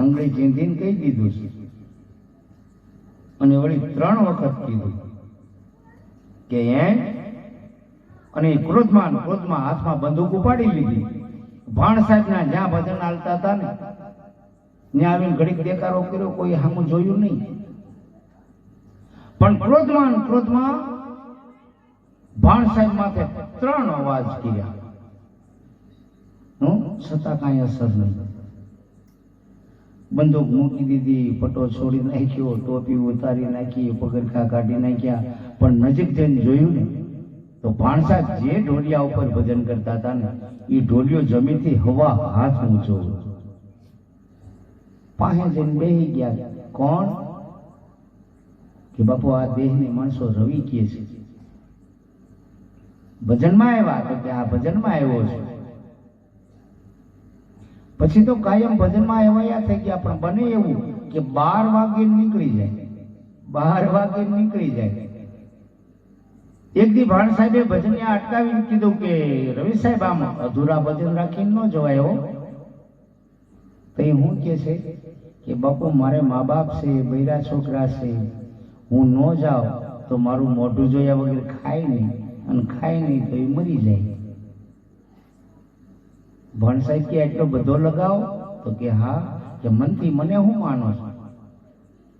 આંગળી ચીંધીને કહી દીધું છે. અને વળી ત્રણ વખત કીધું કે હે અને એ ક્રોધમાં ક્રોધમાં હાથમાં બંદૂક ઉપાડી લીધી. ભાણ સાહેબના જ્યાં ભજન હાલતા હતા ને, ત્યાં આવીને ઘડીક દેકારો કર્યો, કોઈ સામું જોયું નહીં. પણ ક્રોધમાં ક્રોધમાં ભાણ સાહેબ માથે ત્રણ અવાજ કર્યા. છતાં કાંઈ અસર નહીં. બંદૂક મૂકી દીધી પટો છોડી નાખ્યો, ટોપી ઉતારી નાખી, પગરખા કાઢી નાખ્યા. પણ નજીક જઈને જોયું ને, તો ભાણસા જે ઢોલિયા ઉપર ભજન કરતા હતા ને એ ઢોલિયો જમીનથી હવા હાથ ઊંચો પાસે જઈને બેહી ગયા. કોણ? કે બાપુ, આ દેહને માણસો રવિ કહે છે? ભજનમાં આવ્યા? તો કે આ ભજનમાં આવ્યો છે. પછી તો કાયમ ભજનમાં એવાયા થઈ ગયા, પણ બને એવું કે બાર વાગે નીકળી જાય. બાર વાગે નીકળી જાય. એક દી ભાણ સાહેબે ભજનિયા અટકાવીને કીધું કે, રવિ સાહેબ, આમ અધૂરા ભજન રાખીને ન જવાય હો. તો એ હું કે છે કે, બાપુ, મારે મા બાપ છે, બૈરા છોકરા છે. હું ન જાઉં તો મારું મોઢું જોયા વગર ખાય નહીં. અને ખાય નહીં તો એ મરી જાય. ભણ સાહેબ કે એટલો બધો લગાવો? તો કે હા, કે મનથી મને હું માનો છું?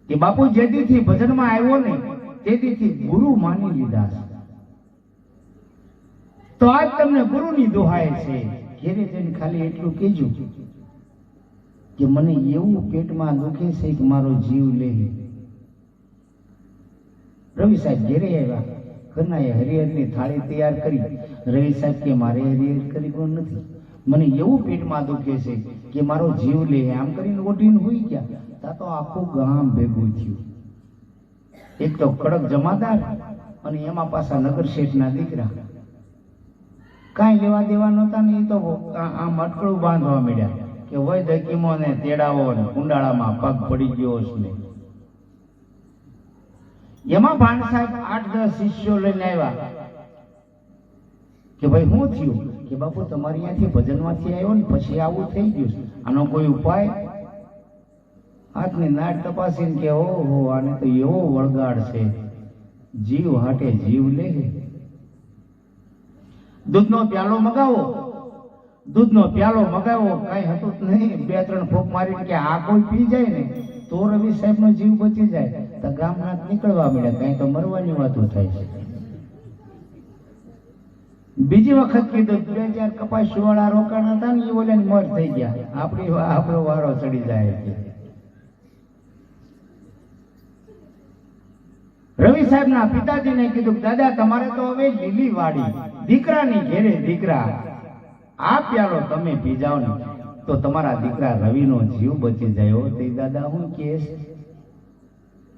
કે બાપુ જે દીથી ભજનમાં આવ્યો ને તે દીથી ગુરુ માની લીધા છે. તો આજ તમને ગુરુની દોહાય છે. ઘેરે જઈને ખાલી એટલું કહેજો કે મને એવું પેટમાં દુખે છે કે મારો જીવ લે. રવિ સાહેબ ઘેરે આવ્યા. ઘરના હરિહરની થાળી તૈયાર કરી. રવિ સાહેબ કે મારે હરિહર કરી પણ નથી. મને એવું પેટમાં દુખે છે કે મારો જીવ લે. આમ કરીને ઓઢીને હોઈ ગયા. તા આખું ગામ ભેગું થયું. એક તો કડક જમાદાર અને એમાં પાછા નગર શેઠના દીકરા. કાંઈ લેવા દેવા નહોતા ને એ તો આમ અટકળું બાંધવા મળ્યા કે વય દકીમો ને તેડાવો ને કુંડાળામાં પગ પડી ગયો છે. ને એમાં ભાણ સાહેબ આઠ દસ શિષ્યો લઈને આવ્યા કે ભાઈ શું થયું? કે બાપુ, તમારી અહીંયાથી ભજનમાંથી આવ્યો ને પછી આવું થઈ ગયું. આનો કોઈ ઉપાય? હાથની નાટ તપાસીને કે, ઓહો, આને તો એવો વળગાડ છે. જીવ હાટે જીવ લે. દૂધનો પ્યાલો મગાવો. દૂધનો પ્યાલો મગાવો. કઈ હતું જ નહીં. બે, ત્રણ ફૂંક મારીને કે આ કોઈ પી જાય ને, તો રવિ સાહેબનો જીવ બચી જાય. તો ગામના નીકળવા મળ્યા. કઈ તો મરવાની વાતો થાય છે. બીજી વખત કીધું બે ચાર કપાસ વાળા રોકાણ હતા ને એ બોલે મર થઈ ગયા. આપણી આપણો વારો ચડી જાય છે. રવિ સાહેબ ના પિતાજીને કીધું દાદા, તમારે તો હવે લીલી વાડી, દીકરાની ઘેરે દીકરા. આ પ્યાલો તમે પીજાવ ને, તો તમારા દીકરા રવિનો જીવ બચી જાય. તે દાદા હું કેસ?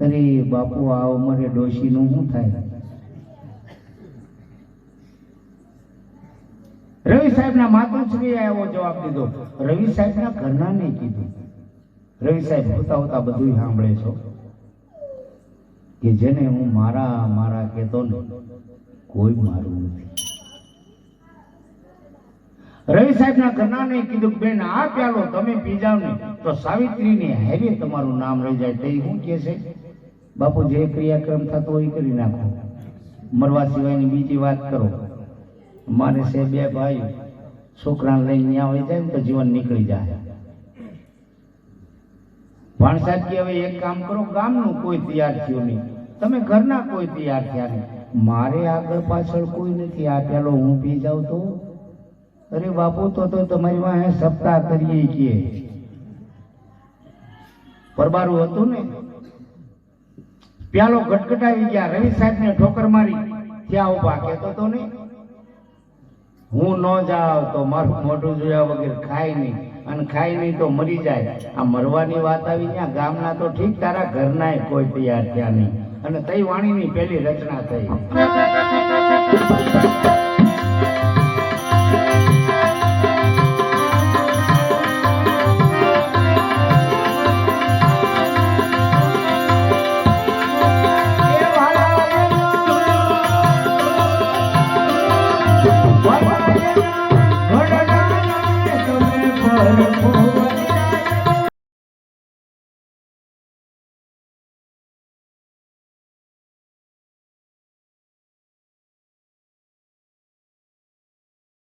અરે બાપુ, આ ઉંમરે ડોશીનું શું થાય? રવિ સાહેબના માતુશ્રીએ એવો જવાબ દીધો. રવિ સાહેબના નહીં કીધું. રવિ સાહેબ, હોતા હોતા બધું સાંભળે છો? કે જેને હું મારા મારા કહેતો ને, કોઈ મારું નથી. રવિ સાહેબના નહીં કીધું બેન, આ પ્યાલો, તમે પીજાવ ને તો સાવિત્રીની હારે તમારું નામ રહી જાય. તે હું કહે છે? બાપુ, જે ક્રિયાક્રમ થતો હોય કરી નાખો. મરવા સિવાયની બીજી વાત કરો. મારે છે બે ભાઈ, છોકરાને લઈને ત્યાં હોય જાય તો જીવન નીકળી જાય. ભાણ કે હવે એક કામ કરો, ગામનું કોઈ તૈયાર થયું નહીં. તમે ઘરના કોઈ તૈયાર થયા નહીં. મારે આગળ પાછળ કોઈ નથી. આ પેલો હું પી જાઉં તો? અરે બાપુ, તો તો તમારી વાહે સપ્તાહ કરીએ કે. પરબારું હતું ને? પ્યાલો ગટગટાવી ગયા. રવિ સાહેબ ને ઠોકર મારી. ત્યાં ઊભા કેતો તો નહીં. હું ન જાઉં તો મારું મોઢું જોયા વગર ખાય નહીં. અને ખાય નહીં તો મરી જાય. આ મરવાની વાત આવી ત્યાં ગામના તો ઠીક, તારા ઘરના કોઈ તૈયાર થયા નહીં. અને તઈ વાણીની પહેલી રચના થઈ.